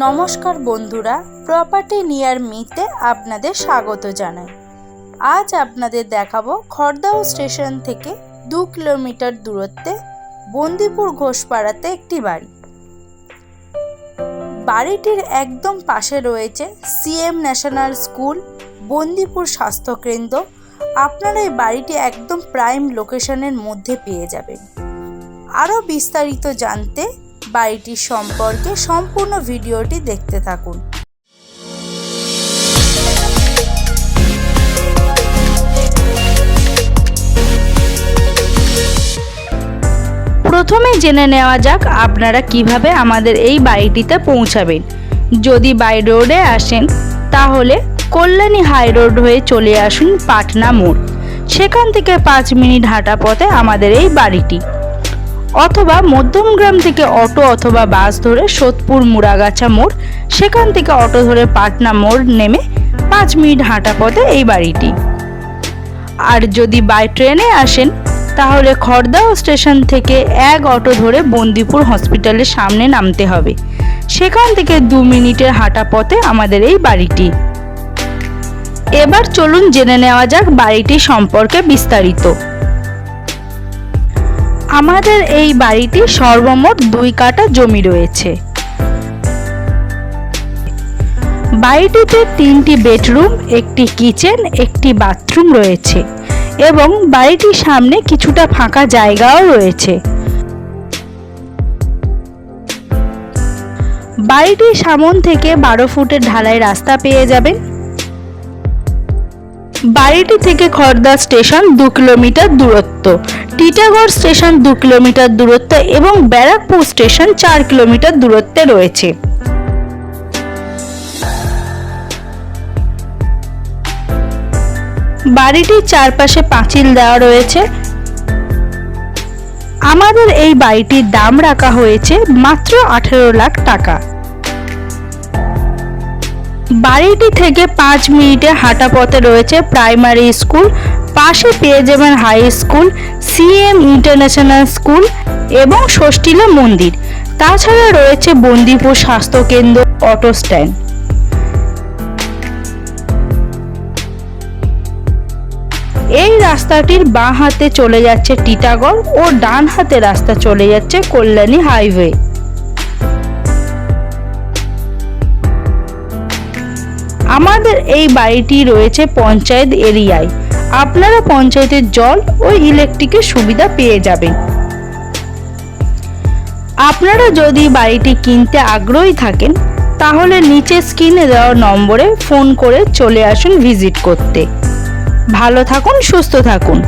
নমস্কার বন্ধুরা property near মিতে আপনাদের স্বাগত জানাই। আজ আপনাদের দেখাবো খড়দাও স্টেশন থেকে দু কিলোমিটার দূরত্বে বন্দিপুর ঘোষপাড়াতে একটি বাড়ি। বাড়িটির একদম পাশে রয়েছে সিএম ন্যাশনাল স্কুল বন্দিপুর স্বাস্থ্যকেন্দ্র। আপনারা এই বাড়িটি একদম প্রাইম লোকেশনের মধ্যে পেয়ে যাবেন। আরও বিস্তারিত জানতে বাড়িটির সম্পর্কে সম্পূর্ণ ভিডিওটি দেখতে থাকুন। প্রথমে জেনে নেওয়া যাক আপনারা কীভাবে আমাদের এই বাড়িটিতে পৌঁছাবেন। যদি বাই রোডে আসেন, তাহলে কল্যাণী হাই রোড হয়ে চলে আসুন পাটনা মোড়। সেখান থেকে পাঁচ মিনিট হাঁটা পথে আমাদের এই বাড়িটি। অথবা মধ্যমগ্রাম থেকে অটো অথবা বাস ধরে সোদপুর মুড়াগাছা মোড়, সেখান থেকে অটো ধরে পাটনা মোড় নেমে পাঁচ মিনিট হাঁটা পথে এই বাড়িটি। আর যদি বাই ট্রেনে আসেন, তাহলে খড়দাও স্টেশন থেকে এক অটো ধরে বন্দিপুর হসপিটালের সামনে নামতে হবে। সেখান থেকে দু মিনিটের হাঁটা পথে আমাদের এই বাড়িটি। এবার চলুন জেনে নেওয়া যাক বাড়িটি সম্পর্কে বিস্তারিত। আমাদের এই বাড়িটি সর্বমোট দুই কাঠা জমি রয়েছে। বাড়িটিতে তিনটি বেডরুম, একটি কিচেন, একটি বাথরুম রয়েছে এবং বাড়িটির সামনে কিছুটা ফাঁকা জায়গাও রয়েছে। বাড়িটির সামন থেকে বারো ফুটের ঢালাই রাস্তা পেয়ে যাবেন। বাড়িটি থেকে খড়দা স্টেশন দু কিলোমিটার দূরত্ব, টিটাগড় স্টেশন দু কিলোমিটার দূরত্ব এবং ব্যারাকপুর স্টেশন চার কিলোমিটার দূরত্বে রয়েছে। বাড়িটির চারপাশে পাঁচিল দেওয়া রয়েছে। আমাদের এই বাড়িটির দাম রাখা হয়েছে মাত্র আঠেরো লাখ টাকা। বাড়িটি থেকে পাঁচ মিনিটে হাঁটা পথে রয়েছে প্রাইমারি স্কুল, পাশে পেয়ে যাবেন high school, CM international school এবং ষষ্ঠীলা মন্দির। তাছাড়া রয়েছে বন্দিপুর স্বাস্থ্যকেন্দ্র অটো স্ট্যান্ড। এই রাস্তাটির বাঁ হাতে চলে যাচ্ছে টিটাগড় ও ডান হাতে রাস্তা চলে যাচ্ছে কল্যাণী হাইওয়ে। আমাদের এই বাড়িটি রয়েছে পঞ্চায়েত এরিয়ায়। আপনারা পঞ্চায়েতের জল ও ইলেকট্রিকের সুবিধা পেয়ে যাবেন। আপনারা যদি বাড়িটি কিনতে আগ্রহী থাকেন, তাহলে নিচে স্ক্রিনে দেওয়া নম্বরে ফোন করে চলে আসুন ভিজিট করতে। ভালো থাকুন, সুস্থ থাকুন।